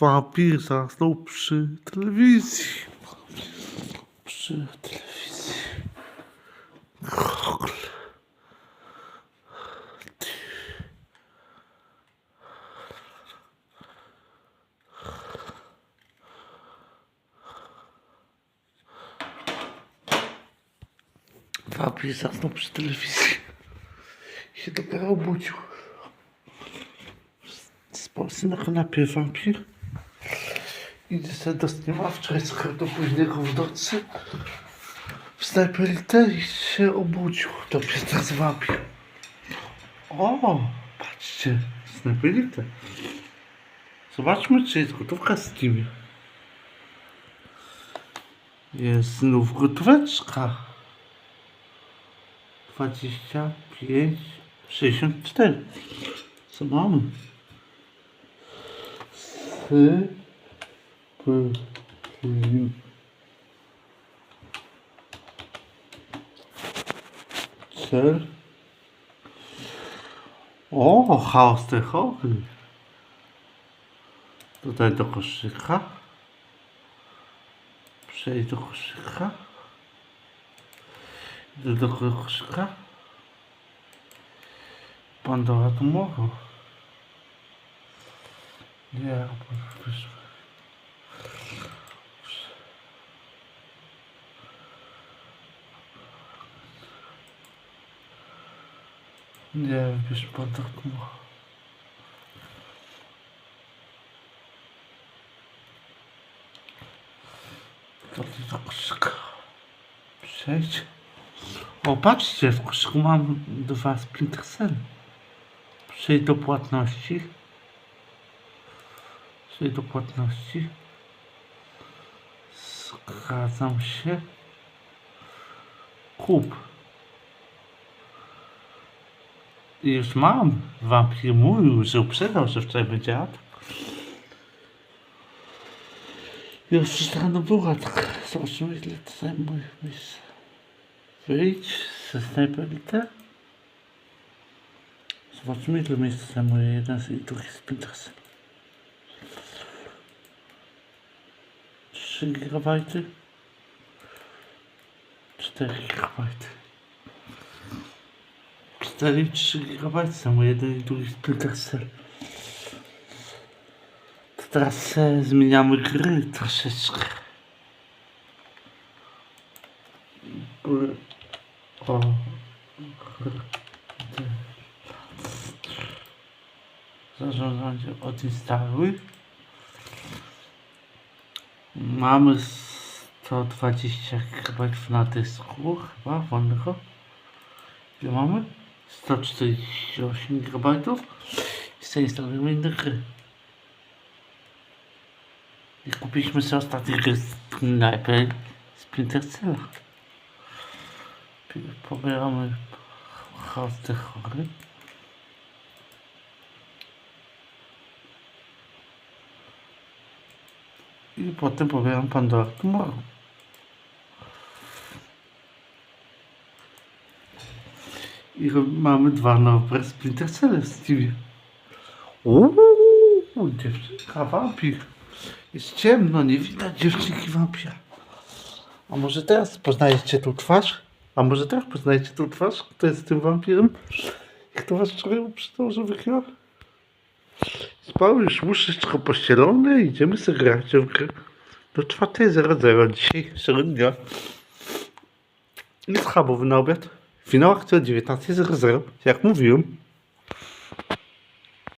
Wampir zasnął przy telewizji. Przy telewizji. Wampir zasnął przy telewizji. I się dopiero obudził. Spał sobie na kanapie wampir. Idzie sobie do wczoraj do późnego w nocy. W snajperite i się obudził. To teraz wampir. O, patrzcie, snajperite. Zobaczmy, czy jest gotówka z Steamie. Jest znów gotóweczka. 25, 64. Co mamy? Sy, p, li. Cel. O, chaos techowy. Tutaj do koszyka. Przejdź do koszyka. Idę do koszyka. Pandora tomorrow. Nie, wiesz, Pandora tomorrow. To ty do koszyka. Przejdź. O, patrzcie, w koszyku mam dwa Splinter Cell. Przejdź do płatności. Przejdź do płatności. Zgadzam się. Kup. I już mam. Wampir mówił, że uprzedzał, że wczoraj będzie atak. Już rano była tak. Zobaczymy ile to zajmuje miejsce. Wyjdź ze snajperite. Zobaczmy ile miejsca zajmuje jeden i drugi Splinter Cell. 3 GB 4 GB 4 i 3 GB zajmuje jeden i drugi Splinter Cell. To teraz zmieniamy gry troszeczkę. O. Zarządzanie odinstaluj. Mamy 120 GB na dysku chyba wolnego. Ile mamy? 148 GB. I zainstalujemy inne gry. I kupiliśmy sobie ostatnie gry z Sniper Splinter Cella. Pi- Pobieramy chaos chory. I potem pobieram Pandora Tomorrow. I mamy dwa nowe Splinter Cell w Steamie. Uuu, dziewczynka wampir. Jest ciemno, nie widać dziewczynki wampira. A może teraz poznajecie tą twarz? A może teraz poznajecie tą twarz? Kto jest tym wampirem? I Kto was wczoraj uprzedzał, że wygrał? Spał już łóżeczko pościelone i idziemy sobie grać w grę. Do 4.00 dzisiaj, średnia. Jest schabowy na obiad. в финала хотел 19 за резерв, всяк му вим.